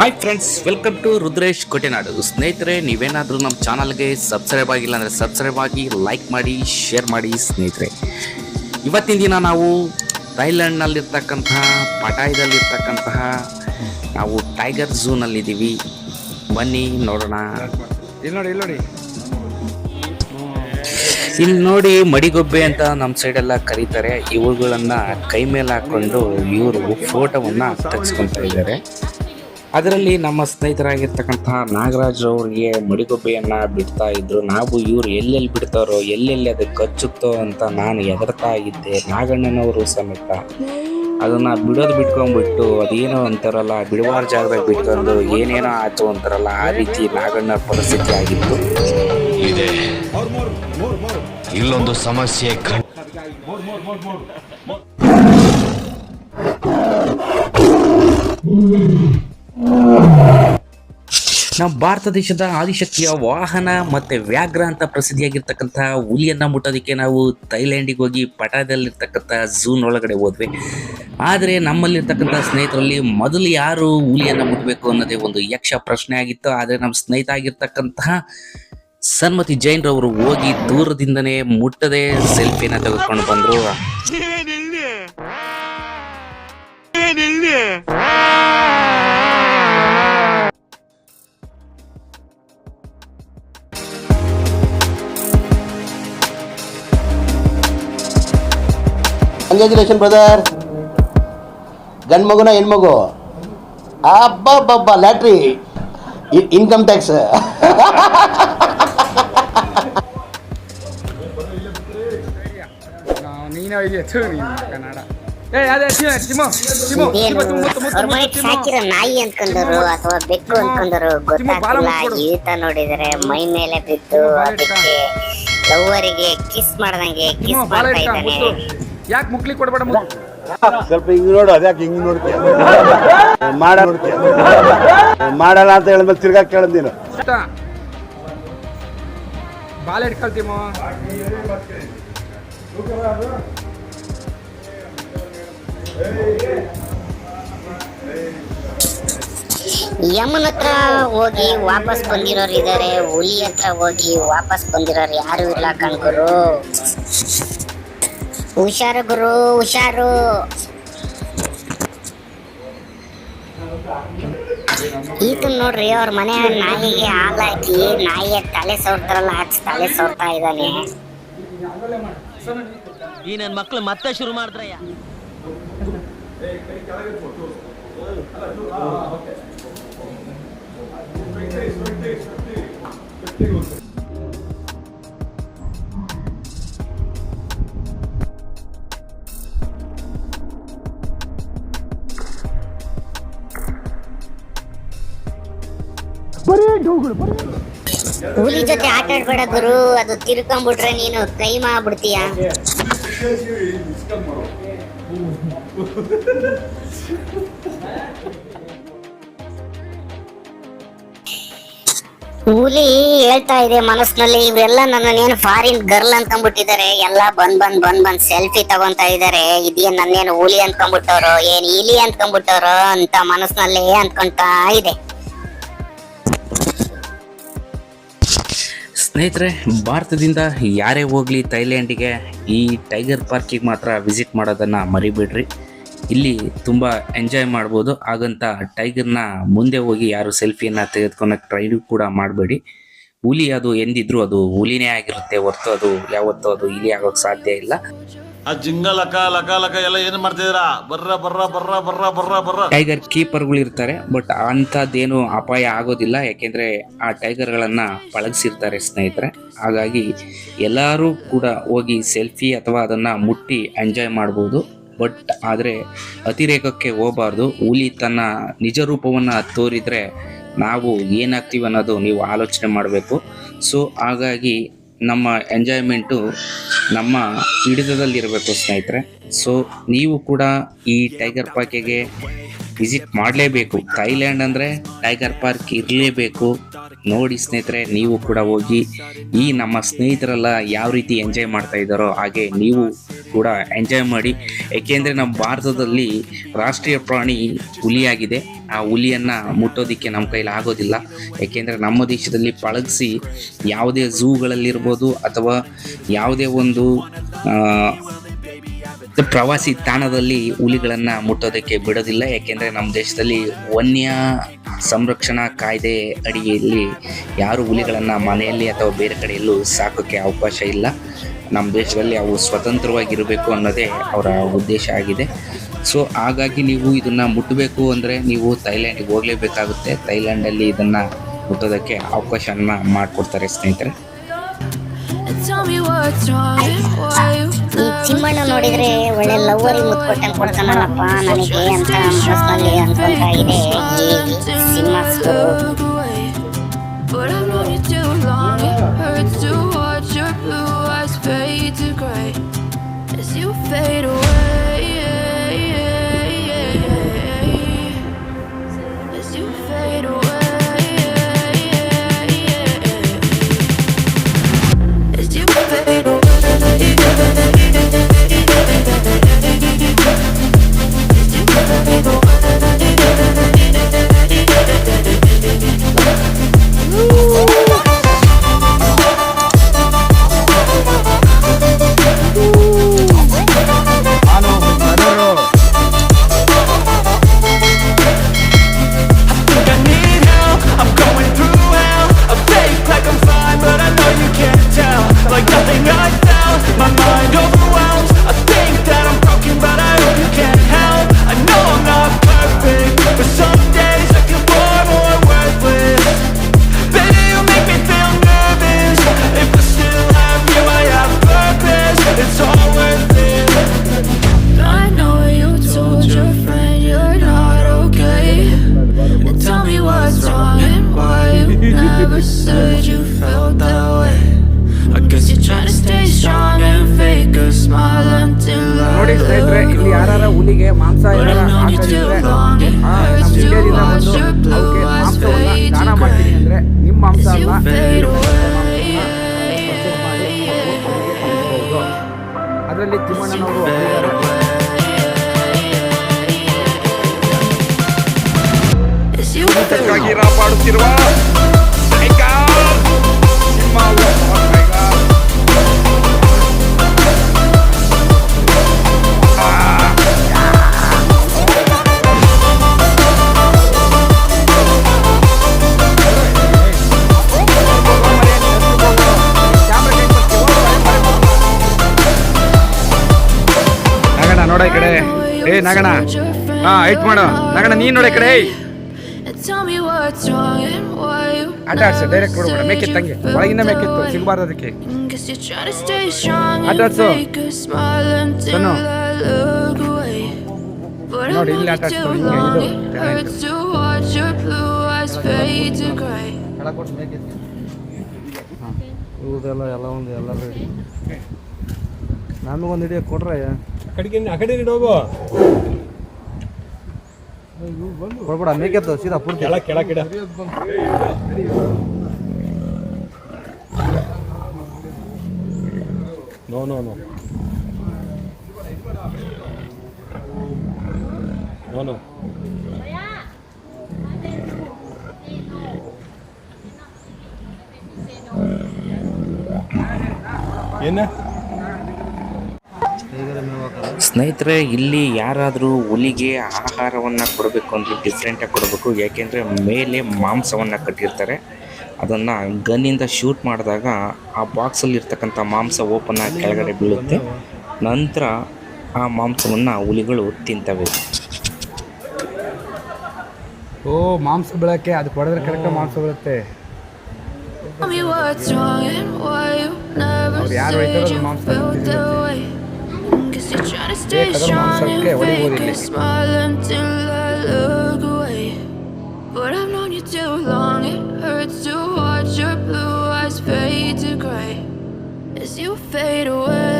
Hi friends welcome to Rudresh Kotenadu ಸ್ನೇಹಿತರೆ ನೀವೇನಾದರೂ ನಮ್ಮ ಚಾನಲ್ಗೆ ಸಬ್ಸ್ಕ್ರೈಬ್ ಆಗಿಲ್ಲ ಅಂದರೆ ಸಬ್ಸ್ಕ್ರೈಬ್ ಆಗಿ ಲೈಕ್ ಮಾಡಿ ಶೇರ್ ಮಾಡಿ ಸ್ನೇಹಿತರೆ. ಇವತ್ತಿನ ದಿನ ನಾವು ಥೈಲ್ಯಾಂಡ್ನಲ್ಲಿರ್ತಕ್ಕಂತಹ ಪಟಾಯದಲ್ಲಿರ್ತಕ್ಕಂತಹ ನಾವು ಟೈಗರ್ ಝೂನಲ್ಲಿದ್ದೀವಿ ಬನ್ನಿ ನೋಡೋಣ. ಇಲ್ಲಿ ನೋಡಿ ಇಲ್ಲಿ ನೋಡಿ. ಇಲ್ಲಿ ನೋಡಿ ಮಡಿಗೊಬ್ಬೆ ಅಂತ ನಮ್ಮ ಸೈಡೆಲ್ಲ ಕರೀತಾರೆ. ಇವುಗಳನ್ನು ಕೈ ಮೇಲೆ ಹಾಕ್ಕೊಂಡು ಇವರು ಫೋಟೋವನ್ನು ತೆಗೆಸ್ಕೊತಾ ಇದ್ದಾರೆ. ಅದರಲ್ಲಿ ನಮ್ಮ ಸ್ನೇಹಿತರಾಗಿರ್ತಕ್ಕಂತಹ ನಾಗರಾಜ್ ಅವ್ರಿಗೆ ಮಡಿಗೊಬ್ಬೆಯನ್ನ ಬಿಡ್ತಾ ಇದ್ರು. ನಾವು ಇವ್ರು ಎಲ್ಲೆಲ್ಲಿ ಬಿಡ್ತಾರೋ, ಎಲ್ಲೆಲ್ಲಿ ಅದು ಕಚ್ಚುತ್ತೋ ಅಂತ ನಾನು ಎಗರ್ತಾ ಇದ್ದೆ. ನಾಗಣ್ಣನವರು ಸಮೇತ. ಅದನ್ನ ಬಿಡೋದು ಬಿಟ್ಕೊಂಡ್ಬಿಟ್ಟು ಅದೇನೋ ಅಂತಾರಲ್ಲ, ಬಿಡುವಾರ ಜಾಗದಾಗ ಬಿಟ್ಕೊಂಡು ಏನೇನೋ ಆಯ್ತು ಅಂತಾರಲ್ಲ, ಆ ರೀತಿ ನಾಗಣ್ಣ ಪರಿಸ್ಥಿತಿ ಆಗಿತ್ತು. ಇಲ್ಲೊಂದು ಸಮಸ್ಯೆ ನಮ್ಮ ಭಾರತ ದೇಶದ ಆದಿಶಕ್ತಿಯ ವಾಹನ ಮತ್ತೆ ವ್ಯಾಘ್ರ ಅಂತ ಪ್ರಸಿದ್ಧಿಯಾಗಿರ್ತಕ್ಕಂತಹ ಹುಲಿಯನ್ನ ಮುಟ್ಟೋದಕ್ಕೆ ನಾವು ಥೈಲ್ಯಾಂಡಿಗೆ ಹೋಗಿ ಪಟಾದಲ್ಲಿರ್ತಕ್ಕಂಥ ಝೂನ್ ಒಳಗಡೆ ಹೋದ್ವಿ. ಆದರೆ ನಮ್ಮಲ್ಲಿರ್ತಕ್ಕಂಥ ಸ್ನೇಹಿತರಲ್ಲಿ ಮೊದಲು ಯಾರು ಹುಲಿಯನ್ನು ಮುಟ್ಟಬೇಕು ಅನ್ನೋದೇ ಒಂದು ಯಕ್ಷ ಪ್ರಶ್ನೆ ಆಗಿತ್ತು. ಆದರೆ ನಮ್ಮ ಸ್ನೇಹಿತ ಆಗಿರ್ತಕ್ಕಂತಹ ಸನ್ಮತಿ ಜೈನ್ರವರು ಹೋಗಿ ದೂರದಿಂದನೇ ಮುಟ್ಟದೆ ಸೆಲ್ಫಿನ ತೆಗೆದುಕೊಂಡು ಬಂದರು. ಕಂಗ್ರ್ಯಾಚುಲೇಷನ್ ಬ್ರದರ್ ಗಂಡು ಮಗುನ ಹೆಣ್ಮಗು? ಅಬ್ಬಬ್ಬಬ್ಬ ಲ್ಯಾಟ್ರಿ ಇನ್ಕಮ್ ಟ್ಯಾಕ್ಸ್ ನೀನು ನೀನು ಕನ್ನಡ. ನಾಯಿ ಅನ್ಕೊಂಡರು ಅಥವಾ ಬೆಕ್ಕು ಅನ್ಕೊಂಡರು ಗೊತ್ತಾಗ್ತಿಲ್ಲ. ಈತ ನೋಡಿದ್ರೆ ಮೈ ಮೇಲೆ ಬಿದ್ದು ಅದಕ್ಕೆ ಲವ್ವರಿಗೆ ಕಿಸ್ ಮಾಡ್ದಂಗೆ ಕಿಸ್ ಮಾಡ್ತಾ ಇದ್ದಾನೆ. ಯಾಕೆ ಮುಕ್ಲಿ ಕೊಡಬೇಡ ಸ್ವಲ್ಪ ಹಿಂಗ್ ನೋಡು ಅದ್ಯಾಕೆ ಹಿಂಗ್ ನೋಡ್ತೀಯ? ಮಾಡ ನೋಡ್ತೀಯ? ಮಾಡಲ್ಲ ಅಂತ ಹೇಳಿದ್ಮೇಲೆ ತಿರ್ಗಾ ಕೇಳದ್ ನೀನು. ಬಾಲ ಇಟ್ಕೊಳ್ತೀಮೋ ಯಮನ್ ಹತ್ರ ಹೋಗಿ ವಾಪಸ್ ಬಂದಿರೋರು ಇದಾರೆ ಹುಲಿ ಹತ್ರ ಹೋಗಿ ವಾಪಸ್ ಬಂದಿರೋರು ಯಾರು ಇಲ್ಲ ಕಣ್ಗುರು ಹುಷಾರು ಗುರು, ಹುಷಾರು. ಈತನ್ ನೋಡ್ರಿ ಅವ್ರ ಮನೆ ನಾಯಿಗೆ ಹಾಲಾಕಿ ನಾಯಿಯ ತಲೆ ಸೋರ್ತಾರಲ್ಲ ಹಚ್ಚ ತಲೆ ಸೋರ್ತಾ ಇದ್ದಾನೆ ಈ ನನ್ನ ಮಕ್ಳು ಮತ್ತೆ ಶುರು ಮಾಡಿದ್ರಯ್ಯ. ಹುಲಿ ಜೊತೆ ಆಟ ಆಡ್ಬೇಡ ಗುರು, ಅದು ತಿರ್ಕೊಂಡ್ಬಿಟ್ರೆ ನೀನು ಕೈ ಮಾಡ್ಬಿಡ್ತೀಯ. ಹುಲಿ ಹೇಳ್ತಾ ಇದೆ ಮನಸ್ಸಿನಲ್ಲಿ, ಇವರೆಲ್ಲ ನನ್ನನ್ನೇನು ಫಾರಿನ್ ಗರ್ಲ್ ಅನ್ಕೊಂಡ್ಬಿಟ್ಟಿದ್ದಾರೆ. ಎಲ್ಲ ಬಂದ್ ಬಂದ್ ಬಂದ್ ಬಂದ್ ಸೆಲ್ಫಿ ತಗೊಂತಾ ಇದಾರೆ ಇದೇನ್ ನನ್ನೇನು ಹುಲಿ ಅನ್ಕೊಂಡ್ಬಿಟ್ಟವ್ರು, ಏನ್ ಇಲಿ ಅನ್ಕೊಂಡ್ಬಿಟ್ಟವ್ರು ಅಂತ ಮನಸ್ಸಿನಲ್ಲಿ ಅನ್ಕೊಂತ ಇದೆ. ಸ್ನೇಹಿತರೆ, ಭಾರತದಿಂದ ಯಾರೇ ಹೋಗಲಿ ಥೈಲ್ಯಾಂಡಿಗೆ ಈ ಟೈಗರ್ ಪಾರ್ಕಿಗೆ ಮಾತ್ರ ವಿಸಿಟ್ ಮಾಡೋದನ್ನು ಮರಿಬಿಡ್ರಿ. ಇಲ್ಲಿ ತುಂಬ ಎಂಜಾಯ್ ಮಾಡ್ಬೋದು. ಹಾಗಂತ ಟೈಗರ್ನ ಮುಂದೆ ಹೋಗಿ ಯಾರು ಸೆಲ್ಫಿಯನ್ನು ತೆಗೆದುಕೊಳಕ್ಕೆ ಟ್ರೈ ಕೂಡ ಮಾಡಬೇಡಿ. ಹುಲಿ ಅದು ಎಂದಿದ್ರು ಅದು ಹುಲಿನೇ ಆಗಿರುತ್ತೆ ಹೊರತು ಅದು ಯಾವತ್ತೂ ಅದು ಇಲಿ ಆಗೋಕ್ಕೆ ಸಾಧ್ಯ ಇಲ್ಲ. ಆ ಜಿಂಗ ಲಕ ಲಕ ಲಕ ಎಲ್ಲ ಏನ್ ಮಾಡ್ತಿದ್ರಾ ಬರ್ರ ಬರ್ರ ಬರ್ರ ಬರ್ರ ಬರ್ರ ಬರ್ರ. ಟೈಗರ್ ಕೀಪರ್ಗಳು ಇರ್ತಾರೆ, ಬಟ್ ಅಂಥದ್ದೇನು ಅಪಾಯ ಆಗೋದಿಲ್ಲ. ಯಾಕೆಂದ್ರೆ ಆ ಟೈಗರ್ಗಳನ್ನು ಪಳಗಿಸಿರ್ತಾರೆ ಸ್ನೇಹಿತರೆ. ಹಾಗಾಗಿ ಎಲ್ಲರೂ ಕೂಡ ಹೋಗಿ ಸೆಲ್ಫಿ ಅಥವಾ ಅದನ್ನ ಮುಟ್ಟಿ ಎಂಜಾಯ್ ಮಾಡ್ಬೋದು. ಬಟ್ ಆದರೆ ಅತಿರೇಕಕ್ಕೆ ಹೋಗಬಾರ್ದು. ಹುಲಿ ತನ್ನ ನಿಜ ರೂಪವನ್ನು ತೋರಿದರೆ ನಾವು ಏನಾಗ್ತೀವಿ ಅನ್ನೋದು ನೀವು ಆಲೋಚನೆ ಮಾಡಬೇಕು. ಸೊ ಹಾಗಾಗಿ ನಮ್ಮ ಎಂಜಾಯ್ಮೆಂಟು ನಮ್ಮ ಹಿಡಿತದಲ್ಲಿರಬೇಕು ಸ್ನೇಹಿತರೆ. ಸೊ ನೀವು ಕೂಡ ಈ ಟೈಗರ್ ಪಾರ್ಕಿಗೆ ವಿಸಿಟ್ ಮಾಡಲೇಬೇಕು. ಥೈಲ್ಯಾಂಡ್ ಅಂದರೆ ಟೈಗರ್ ಪಾರ್ಕ್ ಇರಲೇಬೇಕು. ನೋಡಿ ಸ್ನೇಹಿತರೆ, ನೀವು ಕೂಡ ಹೋಗಿ ಈ ನಮ್ಮ ಸ್ನೇಹಿತರೆಲ್ಲ ಯಾವ ರೀತಿ ಎಂಜಾಯ್ ಮಾಡ್ತಾ ಇದ್ದಾರೋ ಹಾಗೆ ನೀವು ಕೂಡ ಎಂಜಾಯ್ ಮಾಡಿ, ಏಕೆಂದರೆ ನಮ್ಮ ಭಾರತದಲ್ಲಿ ರಾಷ್ಟ್ರೀಯ ಪ್ರಾಣಿ ಹುಲಿಯಾಗಿದೆ. ಆ ಹುಲಿಯನ್ನು ಮುಟ್ಟೋದಕ್ಕೆ ನಮ್ಮ ಕೈಲಿ ಆಗೋದಿಲ್ಲ. ಏಕೆಂದರೆ ನಮ್ಮ ದೇಶದಲ್ಲಿ ಪಳಗಿಸಿ ಯಾವುದೇ ಝೂಗಳಲ್ಲಿರ್ಬೋದು ಅಥವಾ ಯಾವುದೇ ಒಂದು ಪ್ರವಾಸಿ ತಾಣದಲ್ಲಿ ಹುಲಿಗಳನ್ನು ಮುಟ್ಟೋದಕ್ಕೆ ಬಿಡೋದಿಲ್ಲ. ಯಾಕೆಂದರೆ ನಮ್ಮ ದೇಶದಲ್ಲಿ ವನ್ಯ ಸಂರಕ್ಷಣಾ ಕಾಯ್ದೆ ಅಡಿಯಲ್ಲಿ ಯಾರು ಹುಲಿಗಳನ್ನು ಮನೆಯಲ್ಲಿ ಅಥವಾ ಬೇರೆ ಕಡೆಯಲ್ಲೂ ಸಾಕೋಕ್ಕೆ ಅವಕಾಶ ಇಲ್ಲ. ನಮ್ಮ ದೇಶದಲ್ಲಿ ಅವು ಸ್ವತಂತ್ರವಾಗಿರಬೇಕು ಅನ್ನೋದೇ ಅವರ ಉದ್ದೇಶ ಆಗಿದೆ. ಸೊ, ಹಾಗಾಗಿ ನೀವು ಇದನ್ನು ಮುಟ್ಟಬೇಕು ಅಂದರೆ ನೀವು ಥೈಲ್ಯಾಂಡಿಗೆ ಹೋಗಲೇಬೇಕಾಗುತ್ತೆ. ಥೈಲ್ಯಾಂಡಲ್ಲಿ ಇದನ್ನು ಮುಟ್ಟೋದಕ್ಕೆ ಅವಕಾಶನ ಮಾಡಿಕೊಡ್ತಾರೆ ಸ್ನೇಹಿತರೆ. ಚಿಮ್ಮಣ್ಣ ನೋಡಿದ್ರೆ ಒಳ್ಳೆ ಲವ್ವರಿ ಮುತ್ಕೊಟ್ಟಂಗ್ ಕೊಡ್ತಾನಲ್ಲಪ್ಪ ನನಗೆ ಅಂತ ಮನಸ್ಸಿನಲ್ಲಿ ಅನ್ಕೊಂತ ಇದೆ I ಇದ್ರೆ ಇಲ್ಲಿ ಯಾರ ಹುಲಿಗೆ ಮಾಂಸ But ಏನಾರ hurts ನಮ್ಮ ಬಂದು ಅವಕ್ಕೆ ದಾನ ಮಾಡ್ತೀನಿ. ಅಂದ್ರೆ ನಿಮ್ಮ ಮಾಂಸ ಅಲ್ಲ. ಅದರಲ್ಲಿ ತಿಮ್ಮಣ್ಣನವರು ಒಪ್ಪಿದ್ದಾರೆ. ನೋಡ ಈ ಕಡೆ. ಏ ನಗಣ ಹಾ, ಐಟ್ ಮಾಡು. ನಗಣ ನೀನ್ ನೋಡ ಕಡೆ. ಆಟ ಆಡ್ಸು ಡೈರೆಕ್ಟ್ ಕೊಡು ಮೇಡ ಮೇಕಿತ್ತು ಹಂಗೆ ಒಳಗಿಂದ ಮೇಕಿತ್ತು, ಸಿಂಬಾರ್ದು ಅದಕ್ಕೆ. ಆಟ ಆಡ್ಸು. ನೋಡಿ, ಇಲ್ಲಿ ಆಟ ಆಡ್ಸು. ಎಲ್ಲ ಒಂದು ಎಲ್ಲ ರೆಡಿ ನಮಗೊಂದು ಹಿಡಿಯೋ ಕೊಡ್ರಯ್ಯ? ಕೊಡ್ರ ಕೊಡ್ಬೇಡ ಮೇಕೆತ್ತು ಸೀದಾ ಪೂರ್ತಿ. No no no. No no. ಏನ? ಸ್ನೇಹಿತರೆ ಇಲ್ಲಿ ಯಾರಾದರೂ ಹುಲಿಗೆ ಆಹಾರವನ್ನು ಕೊಡಬೇಕು ಅಂದರೆ ಡಿಫ್ರೆಂಟಾಗಿ ಕೊಡಬೇಕು. ಯಾಕೆಂದರೆ ಮೇಲೆ ಮಾಂಸವನ್ನು ಕಟ್ಟಿರ್ತಾರೆ. ಅದನ್ನು ಗನ್ನಿಂದ ಶೂಟ್ ಮಾಡಿದಾಗ ಆ ಬಾಕ್ಸಲ್ಲಿ ಇರ್ತಕ್ಕಂಥ ಮಾಂಸ ಓಪನ್ ಆಗಿ ಕೆಳಗಡೆ ಬೀಳುತ್ತೆ. ನಂತರ ಆ ಮಾಂಸವನ್ನು ಹುಲಿಗಳು ತಿಂತವೆ. ಓ ಮಾಂಸ ಬೆಳಕ್ಕೆ ಅದು ಪಡೆದ್ರೆ ಕರೆಕ್ಟ್ ಮಾಂಸ ಬೀಳುತ್ತೆ. ಯಾರು ಮಾಂಸ ये कदम हम smile until I look away. But I've known you too long. It hurts to watch your blue eyes fade to gray as you fade away.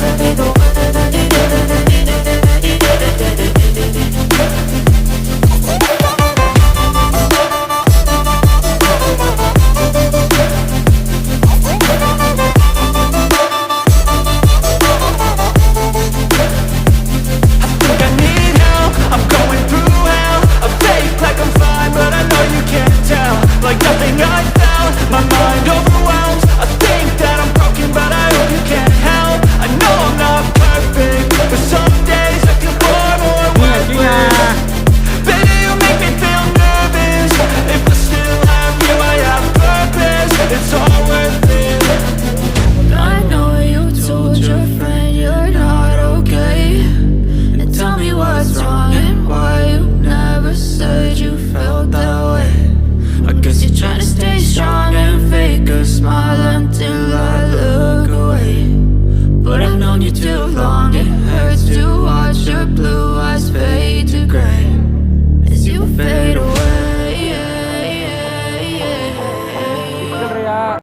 Never be the